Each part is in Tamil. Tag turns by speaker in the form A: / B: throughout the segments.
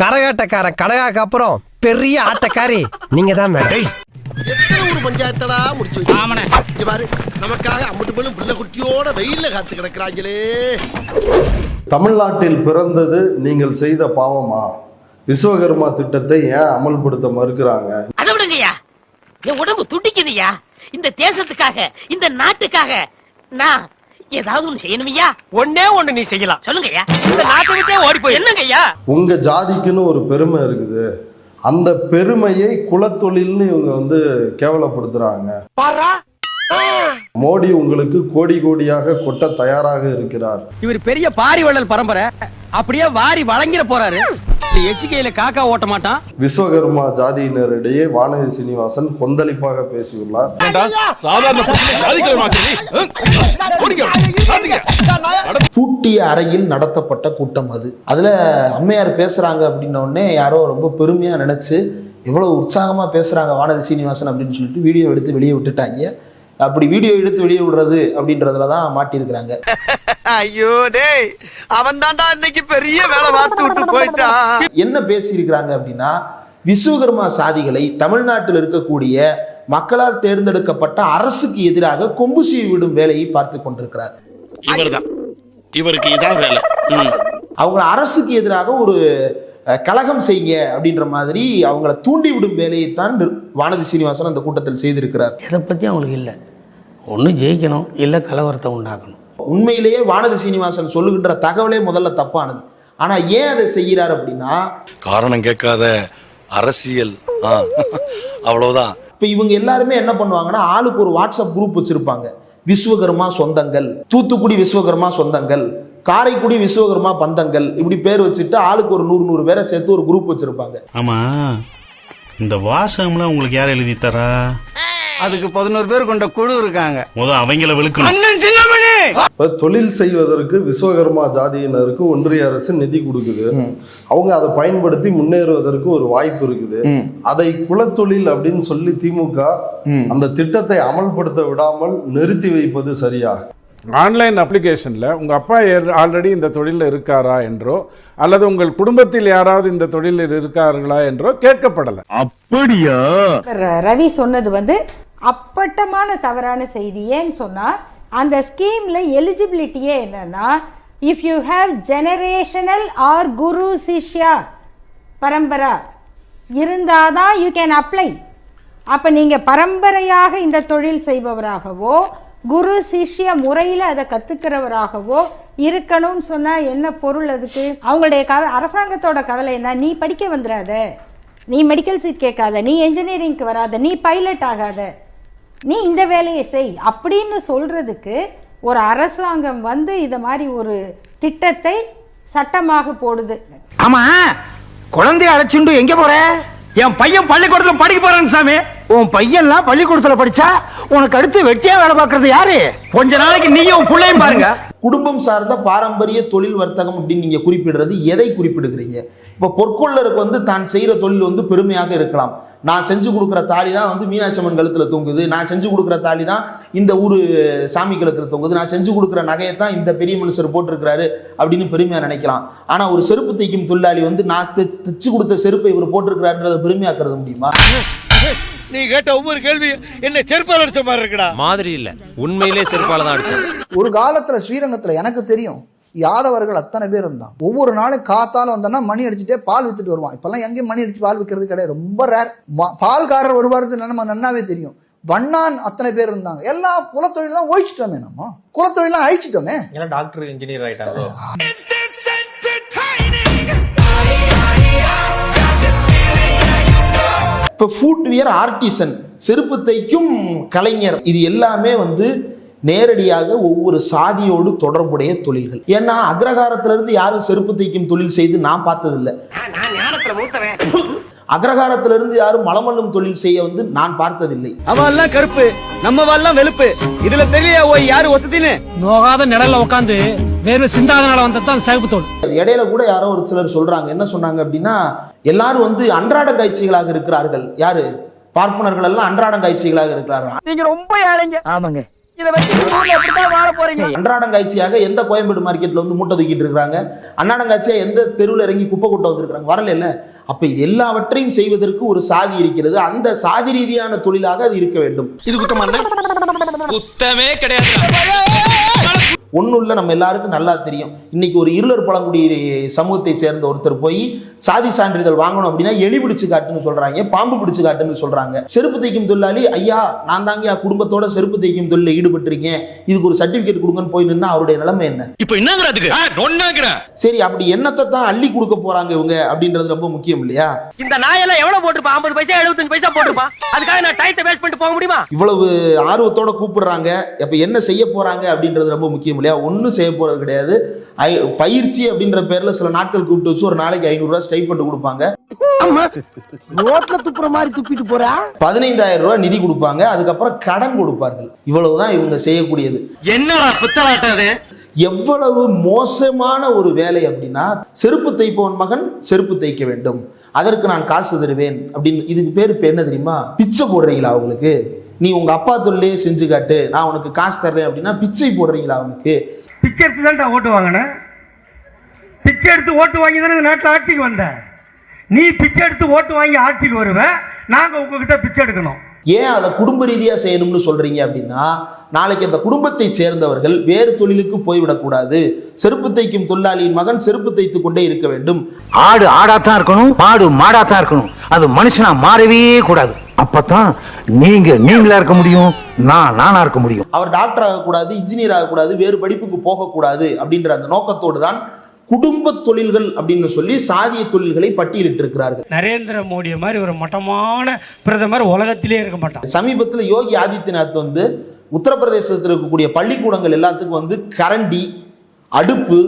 A: கரகாட்டக்காரன் கடகாக்கு அப்புறம் பெரிய ஆட்டக்காரி. நீங்க தான் மேடம்
B: எத்தனை ஊர் பஞ்சாயத்தடா முடிச்சு இங்க பாரு நமக்காக அம்மட்டு பெண்ணும் பிள்ளை குட்டியோட வெயில்ல காத்து கிடக்குறாங்களே.
C: தமிழ்நாட்டில் பிறந்தது நீங்கள் செய்த பாவமா? விஸ்வகர்மா திட்டத்தை ஏன் அமல்படுத்த மறுக்கிறாங்க?
D: அதை விடுங்கய்யா. என் உடம்பு துடிக்குதுய்யா. இந்த தேசத்துக்காக இந்த நாட்டுக்காக நான் ஏதாவது ஒண்ணு செய்யணுமையா ஒன்னே ஒண்ணு நீ செய்யலாம். சொல்லுங்கய்யா இந்த நாட்டை விட்டே ஓடி போய் என்னங்கய்யா
C: உங்க ஜாதிக்குன்னு ஒரு பெருமை இருக்குது. அந்த பெருமையை குலத்தொழில்னு இவங்க வந்து கேவலப்படுத்துறாங்க. மோடி உங்களுக்கு கோடி கோடியாக கொட்ட தயாராக இருக்கிறார்.
E: இவர் பெரிய பாரி வள்ளல் பரம்பரை. அப்படியே வாரி வழங்கிட போறாரு. எச்சிக்கையில காக்கா ஓட்ட மாட்டான்.
C: விஸ்வகர்மா ஜாதியினரிடையே வானதி சீனிவாசன் கொந்தளிப்பாக பேசியுள்ளார்.
F: பூட்டிய அறையில் நடத்தப்பட்ட கூட்டம் அது. அதுல அம்மையார் பேசுறாங்க அப்படின்ன உடனே யாரோ ரொம்ப பெருமையா நினைச்சு எவ்வளவு உற்சாகமா பேசுறாங்க வானதி சீனிவாசன் அப்படின்னு சொல்லிட்டு வீடியோ எடுத்து வெளியே விட்டுட்டாங்க. அப்படி வீடியோ எடுத்து வெளியே விடுறது அப்படின்றதுல தான் மாட்டியிருக்கிறாங்க.
E: ஐயோ டேய் அவன் தான்டா இன்னைக்கு பெரிய வேலை பார்த்து விட்டு போயிட்டான்.
F: என்ன பேசியிருக்கிறாங்க அப்படின்னா விஸ்வகர்மா சாதிகளை தமிழ்நாட்டில் இருக்கக்கூடிய மக்களால் தேர்ந்தெடுக்கப்பட்ட அரசுக்கு எதிராக கொம்பு சீவி விடும் வேலையை பார்த்து கொண்டிருக்கிறார்.
B: இவர்தான். இவருக்கு இதான் வேலை. ம்.
F: அவங்கள அரசுக்கு எதிராக ஒரு கலகம் செய்யுங்க அப்படின்ற மாதிரி அவங்கள தூண்டி விடும் வேலையைத்தான் நிர்- வானதி சீனிவாசன் அந்த கூட்டத்தில் செய்திருக்கிறார்.
G: எதை பற்றி அவங்களுக்கு இல்லை. ஒன்று ஜெயிக்கணும் இல்லை கலவரத்தை உண்டாக்கணும்.
F: உண்மையிலேயே வானதி சீனிவாசன் சொல்லுகின்ற தகவலே முதல்ல தப்பானது. ஆனா ஏன் அதை செய்கிறார் அப்படின்னா
H: காரணம் கேட்காத அரசியல். ஆ, அவ்வளவுதான்.
F: இப்ப இவங்க எல்லாருமே என்ன பண்ணுவாங்கன்னா ஆளுக்கு ஒரு வாட்ஸ்அப் குரூப் வச்சிருப்பாங்க. விஸ்வகர்மா சொந்தங்கள் தூத்துக்குடி விஸ்வகர்மா சொந்தங்கள் காரைக்குடி விஸ்வகர்மா பந்தங்கள் இப்படி பேர் வச்சுட்டு ஆளுக்கு ஒரு நூறு நூறு பேரை சேர்த்து ஒரு குரூப் வச்சிருப்பாங்க.
I: ஆமா. இந்த வாசகம்லாம் உங்களுக்கு யார் எழுதி தரா?
E: அதுக்கு பதினோரு பேர் கொண்ட குழு இருக்காங்க.
I: முத அவங்கள விழுக்கணும்
C: தொழில் செய்வதற்கு விஸ்வகர்மா ஜாதியினருக்கு ஒன்றிய அரசு நிதி கொடுக்குது. அவங்க அதை பயன்படுத்தி முன்னேறுவதற்கு ஒரு வாய்ப்பு இருக்குது. அதை குலத்தொழில் அப்படின்னு சொல்லி திமுக அந்த திட்டத்தை அமல்படுத்த விடாமல் நிறுத்தி வைப்பது சரியா?
J: ஆன்லைன் அப்ளிகேஷனில் உங்கள் அப்பா ஆல்ரெடி இந்த தொழிலில் இருக்காரா என்றோ அல்லது உங்கள் குடும்பத்தில் யாராவது இந்த தொழிலில் இருக்கார்களா என்றோ கேட்கப்படலை.
K: ர- ரவி சொன்னது வந்து அப்பட்டமான தவறான செய்தி. ஏன்னு சொன்னா அந்த ஸ்கீம்ல எலிஜிபிலிட்டியே என்னன்னா if you have generational or guru shishya parampara இருந்தாதான் யூ கேன் அப்ளை அப்ப நீங்க பரம்பரையாக இந்த தொழில் செய்பவராகவோ குரு சிஷ்ய முறையில் அதை கற்றுக்கிறவராகவோ இருக்கணும்னு சொன்னால் என்ன பொருள் அதுக்கு? அவங்களுடைய கவ அரசாங்கத்தோட கவலை என்ன? நீ படிக்க வந்துடாத நீ மெடிக்கல் சீட் கேட்காத. நீ என்ஜினியரிங்க்கு வராத. நீ பைலட் ஆகாத. நீ இந்த வேலையை செய். அப்படின்னு சொல்கிறதுக்கு ஒரு அரசாங்கம் வந்து இதை மாதிரி ஒரு திட்டத்தை சட்டமாக போடுது.
E: ஆமாம் குழந்தைய அழைச்சிண்டு எங்கே போகிற என் பையன் பள்ளிக்கூடத்தில் படிக்க போறான் சாமி. உன் பையன்லாம் பள்ளிக்கூடத்துல படிச்சா உனக்கு அடுத்து வெட்டியா வேலை பார்க்கறது யாரு? கொஞ்ச நாளைக்கு நீயும் உன் பாருங்க.
F: குடும்பம் சார்ந்த பாரம்பரிய தொழில் வர்த்தகம் அப்படின்னு நீங்க குறிப்பிடுறது எதை குறிப்பிடுகிறீங்க? இப்போ பொற்கொள்ளருக்கு வந்து தான் செய்யற தொழில் வந்து பெருமையாக இருக்கலாம். நான் செஞ்சு கொடுக்குற தாலி தான் வந்து மீனாட்சி அம்மன் கழுத்துல தொங்குது. நான் செஞ்சு கொடுக்குற தாலி தான் இந்த ஊர் சாமி கழுத்தில் தொங்குது. நான் செஞ்சு கொடுக்குற நகையை தான் இந்த பெரிய மனுஷர் போட்டிருக்கிறாரு அப்படின்னு பெருமையாக நினைக்கலாம். ஆனால் ஒரு செருப்பு தைக்கும் தொழிலாளி வந்து நான் தை- தைச்சு கொடுத்த செருப்பை இவர் போட்டிருக்கிறாருன்றதை பெருமையாக்குறது முடியுமா?
B: நீ கேட்ட ஒவ்வொரு கேள்வி என்ன செருப்பால் அடிச்ச மாதிரி இருக்குடா.
A: மாதிரி இல்ல. உண்மையிலே செருப்பால தான் அடிச்சேன்.
E: ஒரு காலத்துல ஸ்ரீரங்கத்துல எனக்கு தெரியும் யாதவர்கள் அத்தனை பேர் இருந்தான். ஒவ்வொரு நாளும் காத்தால வந்தோன்னா மணி அடிச்சுட்டே பால் வித்துட்டு வருவான். இப்பெல்லாம் எங்கேயும் மணி அடிச்சு பால் விற்கிறது கிடையாது. ரொம்ப ரேர் பால்காரர் வருவாரு நம்ம நன்னாவே தெரியும். வண்ணான் அத்தனை பேர் இருந்தாங்க. எல்லா குலத்தொழில் தான் ஒழிச்சிட்டோமே நம்ம. குலத்தொழிலாம் அழிச்சிட்டோமே.
G: டாக்டர் இன்ஜினியர் ஆயிட்டாங்களோ
F: இப்போ ஃபுட்வியர் ஆர்டிசன் செருப்பு தைக்கும் கலைஞர். இது எல்லாமே வந்து நேரடியாக ஒவ்வொரு சாதியோடு தொடர்புடைய தொழில்கள். ஏன்னா அக்ரகாரத்துல இருந்து யாரும் செருப்பு தைக்கும் தொழில் செய்து நான் பார்த்ததில்லை.
D: நான் ஞானத்துல மூத்தவன்
F: அக்ரகாரத்துல இருந்து யாரும் மலமல்லும் தொழில் செய்ய வந்து நான் பார்த்ததில்லை.
E: அவெல்லாம் கருப்பு நம்ம வெளுப்பு. இதுல தெரியல ஓய் யாரு ஒத்துத்தின்னு
G: நோகாத நிழல்ல உட்காந்து வேறு சிந்தாதனால வந்ததான் சிவப்பு தோல்.
F: இடையில கூட யாரோ ஒரு சிலர் சொல்றாங்க. என்ன சொன்னாங்க அப்படின்னா எல்லாரும் வந்து அன்றாட காட்சிகளாக இருக்கிறார்கள். யாரு? பார்ப்பனர்கள் எல்லாம் அன்றாட காட்சிகளாக இருக்கிறார்கள்.
E: நீங்க ரொம்ப ஏழைங்க. ஆமாங்க.
F: அன்றாடங்காட்சியாக எந்த கோயம்பேடு மார்க்கெட்ல வந்து மூட்டை தூக்கிட்டு இருக்காங்க அன்னாடங்காட்சியா எந்த தெருவில் இறங்கி குப்பை கொட்ட வந்திருக்காங்க வரல இல்ல. அப்ப இது எல்லாவற்றையும் செய்வதற்கு ஒரு சாதி இருக்கிறது. அந்த சாதி ரீதியான தொழிலாக அது இருக்க வேண்டும்.
B: இது குத்தமா
D: குத்தமே கிடையாது.
F: ஒன்றும் நம்ம எல்லாருக்கும் நல்லா தெரியும். இன்னைக்கு ஒரு இருளர் பழங்குடி சமூகத்தை சேர்ந்த ஒருத்தர் போய் சாதி சான்றிதழ் வாங்கணும் அப்படின்னா எலி பிடிச்சு காட்டுன்னு சொல்றாங்க பாம்பு பிடிச்சு காட்டுன்னு சொல்றாங்க. செருப்பு தைக்கும் தொழிலாளி ஐயா நான் தாங்க குடும்பத்தோட செருப்பு தைக்கும் தொழில ஈடுபட்டிருக்கேன். இதுக்கு ஒரு சர்டிபிகேட் கொடுங்கன்னு போய் நின்னா அவருடைய நிலைமை என்ன?
H: இப்ப என்னங்கிறதுக்கு
F: சரி அப்படி என்னத்தை தான் அள்ளி கொடுக்க போறாங்க இவங்க அப்படின்றது ரொம்ப முக்கியம் இல்லையா?
D: இந்த நாயெல்லாம் எவ்வளவு போட்டுருப்பான் ஐம்பது பைசா எழுபத்தஞ்சு பைசா போட்டுருப்பான் அதுக்காக நான் டயத்தை வேஸ்ட் பண்ணிட்டு போக முடியுமா?
F: இவ்வளவு ஆர்வத்தோட கூப்பிடுறாங்க. அப்ப என்ன செய்ய போறாங்க அப்படின்றது ரொம்ப முக்கியம் இல்லையா? ஒன்றும் செய்ய போறது கிடையாது. ஐ- பயிற்சி அப்படின்ற பேர்ல சில நாட்கள் கூப்பிட்டு வச்சு ஒரு நாளைக்கு ஐநூறு ரூபாய் ஸ்டைப்பண்ட் கொடுப்பாங்க. பதினைந்தாயிரம் ரூபாய் நிதி கொடுப்பாங்க. அதுக்கப்புறம் கடன் கொடுப்பார்கள். இவ்வளவுதான் இவங்க செய்யக்கூடியது.
H: அது?
F: எவ்வளவு மோசமான ஒரு வேலை அப்படின்னா செருப்பு தைப்பவன் மகன் செருப்பு தைக்க வேண்டும். அதற்கு நான் காசு தருவேன் அப்படின்னு இதுக்கு பேர் இப்ப என்ன தெரியுமா? பிச்சை போடுறீங்களா அவங்களுக்கு? நீ உங்க அப்பா தொழிலே செஞ்சு காட்டு நான் உனக்கு காசு தர்றேன் அப்படின்னா பிச்சை போடுறீங்களா அவனுக்கு?
L: பிச்சை எடுத்து தான் ஓட்டு வாங்கினேன் பிச்சை எடுத்து ஓட்டு வாங்கி தானே இந்த நாட்டில் ஆட்சிக்கு வந்தேன் நீ பிச்சை எடுத்து ஓட்டு வாங்கி ஆட்சிக்கு வருவேன் நாங்கள் உங்ககிட்ட பிச்சை எடுக்கணும்.
F: ஏன் அதை குடும்ப ரீதியா செய்யணும்னு சொல்றீங்க அப்படின்னா நாளைக்கு அந்த குடும்பத்தை சேர்ந்தவர்கள் வேறு தொழிலுக்கு போய்விடக்கூடாது செருப்பு தைக்கும் தொழிலாளியின் மகன் செருப்பு தைத்து கொண்டே இருக்க வேண்டும்.
G: ஆடு ஆடாத்தான் இருக்கணும் மாடு மாடாத்தான் இருக்கணும். அது மனுஷனா மாறவே கூடாது. அப்பதான் நீங்க நீங்களா இருக்க முடியும் நான் நானா இருக்க முடியும்.
F: அவர் டாக்டர் ஆகக்கூடாது இன்ஜினியர் ஆகக்கூடாது வேறு படிப்புக்கு போகக்கூடாது அப்படின்ற அந்த நோக்கத்தோடு தான் குடும்ப தொழில்கள் அப்படின்னு சொல்லி சாதிய தொழில்களை பட்டியலிட்டு இருக்கிறார்கள்
L: நரேந்திர மோடியை மாதிரி ஒரு மட்டமான பிரதமர் உலகத்திலே இருக்க மாட்டான்
F: சமீபத்தில் யோகி ஆதித்யநாத் வந்து உத்தரப்பிரதேசத்தில் இருக்கக்கூடிய பள்ளிக்கூடங்கள் எல்லாத்துக்கும் வந்து கரண்டி அடுப்பு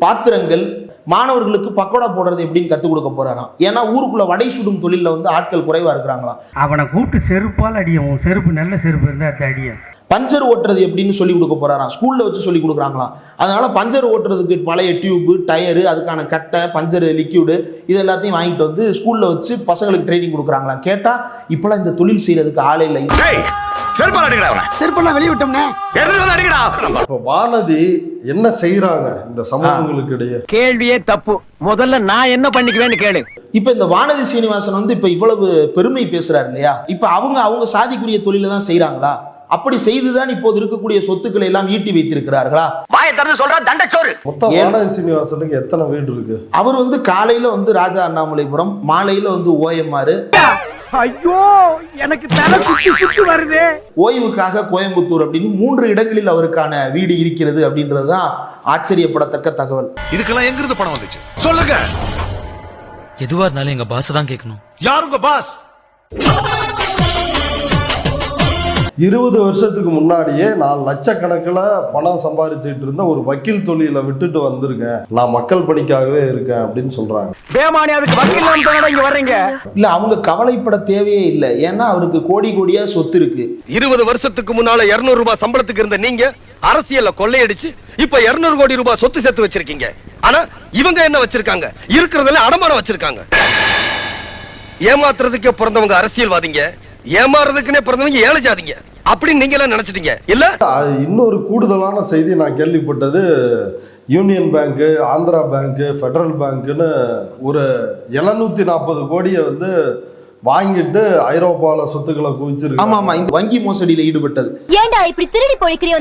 F: பாத்திரங்கள் மாணவர்களுக்கு பக்கோடா போடுறது எப்படின்னு கற்றுக் கொடுக்க போறாராம். ஏன்னா ஊருக்குள்ள வடை சுடும் தொழிலில் வந்து ஆட்கள் குறைவா இருக்கிறாங்களாம்.
L: அவனை கூப்பிட்டு செருப்பால் அடியும். உன் செருப்பு நல்ல செருப்பு இருந்தால் அதை அடியும்
F: பஞ்சர் ஓட்டுறது எப்படின்னு சொல்லி கொடுக்க போறாராம். ஸ்கூல்ல வச்சு சொல்லி கொடுக்குறாங்களாம். அதனால பஞ்சர் ஓட்டுறதுக்கு பழைய டியூப்பு டயரு அதுக்கான கட்டை பஞ்சர் லிக்யூடு இது எல்லாத்தையும் வாங்கிட்டு வந்து ஸ்கூல்ல வச்சு பசங்களுக்கு ட்ரைனிங் கொடுக்குறாங்களாம். கேட்டா இப்பெல்லாம் இந்த தொழில் செய்யறதுக்கு ஆளே இல்லை.
H: செருப்பால் அடிக்கடா அவனை.
B: செருப்பெல்லாம் வெளிய விட்டோம்னே.
H: எடுத்துட்டு வந்து அடிக்கடா.
C: இப்ப வானதி என்ன செய்யறாங்க இந்த சமூகங்களுக்கு இடையே
D: கேள்வியே தப்பு. முதல்ல நான் என்ன பண்ணிக்குவேன்னு கேளு.
F: இப்ப இந்த வானதி சீனிவாசன் வந்து இப்ப இவ்வளவு பெருமை பேசுறாரு இல்லையா? இப்ப அவங்க அவங்க சாதிக்குரிய தொழில தான் செய்றாங்களா? அப்படி செய்துதான் இப்போது இருக்கக்கூடிய சொத்துக்களை எல்லாம் ஈட்டி வைத்திருக்கிறார்களா?
D: வாயை திறந்து சொல்றா தண்டச்சோறு.
C: மொத்தம்
F: ஏன்?
C: வானதி சீனிவாசனுக்கு எத்தனை வீடு இருக்கு?
F: அவர் வந்து காலையில வந்து ராஜா அண்ணாமலைபுரம் மாலையில வந்து ஓஎம்ஆர்.
D: ஐயோ எனக்கு தலை சுத்தி சுத்தி வருது.
F: ஓய்வுக்காக கோயம்புத்தூர் அப்படின்னு மூன்று இடங்களில் அவருக்கான வீடு இருக்கிறது அப்படின்றது தான் ஆச்சரியப்படத்தக்க தகவல்.
H: இதுக்கெல்லாம் எங்க இருந்து பணம் வந்துச்சு? சொல்லுங்க.
G: எதுவா இருந்தாலும் எங்க பாஸ் தான் கேட்கணும்.
H: யாருங்க பாஸ்
C: இருபது வருஷத்துக்கு முன்னாடியே நான் லட்சக்கணக்கில் பணம் சம்பாதிச்சுட்டு இருந்த ஒரு வக்கீல் தொழிலை விட்டுட்டு வந்திருக்கேன். நான் மக்கள் பணிக்காகவே இருக்கேன் அப்படின்னு சொல்றாங்க.
D: பேமானி அதுக்கு வக்கீல் இங்க வர்றீங்க?
F: இல்ல அவங்க கவலைப்பட தேவையே இல்லை. ஏன்னா அவருக்கு கோடி கோடியா சொத்து இருக்கு.
B: இருபது வருஷத்துக்கு முன்னால இருநூறு ரூபாய் சம்பளத்துக்கு இருந்த நீங்க அரசியல்ல கொள்ளையடிச்சு இப்ப இருநூறு கோடி ரூபாய் சொத்து சேர்த்து வச்சிருக்கீங்க. ஆனா இவங்க என்ன வச்சிருக்காங்க? இருக்கிறதுல அடமானம் வச்சிருக்காங்க. ஏமாத்துறதுக்கே பிறந்தவங்க அரசியல்வாதிங்க. ஏமாறுறதுக்குன்னே பிறந்தவங்க ஏழை ஜாதிங்க. அப்படின்னு நீங்க எல்லாம் நினைச்சிட்டீங்க. இல்ல?
C: அது இன்னொரு கூடுதலான செய்தி நான் கேள்விப்பட்டது. யூனியன் பேங்க்கு ஆந்திரா பேங்க்கு ஃபெடரல் பேங்க்குன்னு ஒரு எழுநூத்தி நாற்பது கோடியை வந்து வாங்கிட்டு ஐரோப்பால சொத்துக்களை குவிச்சிருக்கு
F: ஆமா ஆமா. இந்த வங்கி மோசடியில ஈடுபட்டது.
K: ஏண்டா இப்படி திருடி பொழைக்கிறிய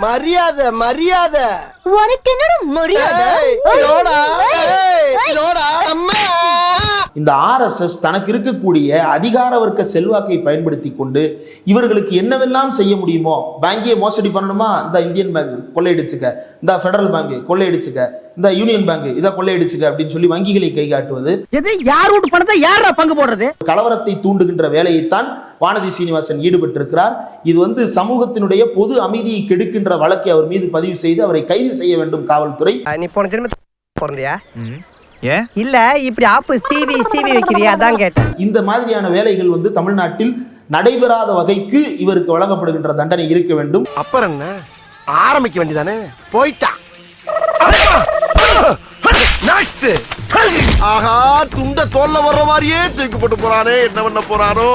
B: மரியாதை மரியாதை.
K: உனக்கு என்னடா மரியாதை?
B: அம்மா.
F: இந்த ஆர்எஸ்எஸ் தனக்கு இருக்கக்கூடிய அதிகார வர்க்க செல்வாக்கை பயன்படுத்தி கொண்டு இவர்களுக்கு என்னவெல்லாம் செய்ய முடியுமோ பேங்கையே மோசடி பண்ணணுமா? இந்த இந்தியன் பேங்க் கொள்ளையடிச்சுக்க. இந்த ஃபெடரல் பேங்க் கொள்ளையடிச்சுக்க. இந்த யூனியன் பேங்க் இதை கொள்ளையடிச்சுக்க அப்படின்னு சொல்லி வங்கிகளை கை காட்டுவது
D: எது? யார் வீட்டு பணத்தை? யாரா பங்கு போடுறது?
F: கலவரத்தை தூண்டுகின்ற வேலையைத்தான் வானதி சீனிவாசன் ஈடுபட்டிருக்கிறார். இது வந்து சமூகத்தினுடைய பொது அமைதியை கெடுக்கின்ற வழக்கை அவர் மீது பதிவு செய்து அவரை கைது செய்ய வேண்டும் காவல்துறை.
D: நீ போன ஜென்ம பிறந்தியா? இல்ல இப்படி ஆப்பு சிவி சிவி வைக்கிறியா? அதான் கேட்டேன்.
F: இந்த மாதிரியான வேலைகள் வந்து தமிழ்நாட்டில் நடைபெறாத வகைக்கு இவருக்கு வழங்கப்படுகின்ற தண்டனை இருக்க வேண்டும்.
B: அப்புறம் என்ன? ஆரம்பிக்க வேண்டியதானே? போயிட்டான் நெக்ஸ்ட் ஆஹா துண்ட தோல்ல வர்ற மாதிரியே தூக்கி போட்டு போறானே. என்ன பண்ண போறானோ?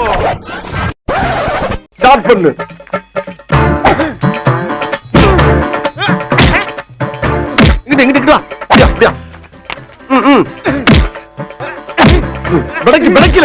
A: ஸ்டார்ட் பண்ணு.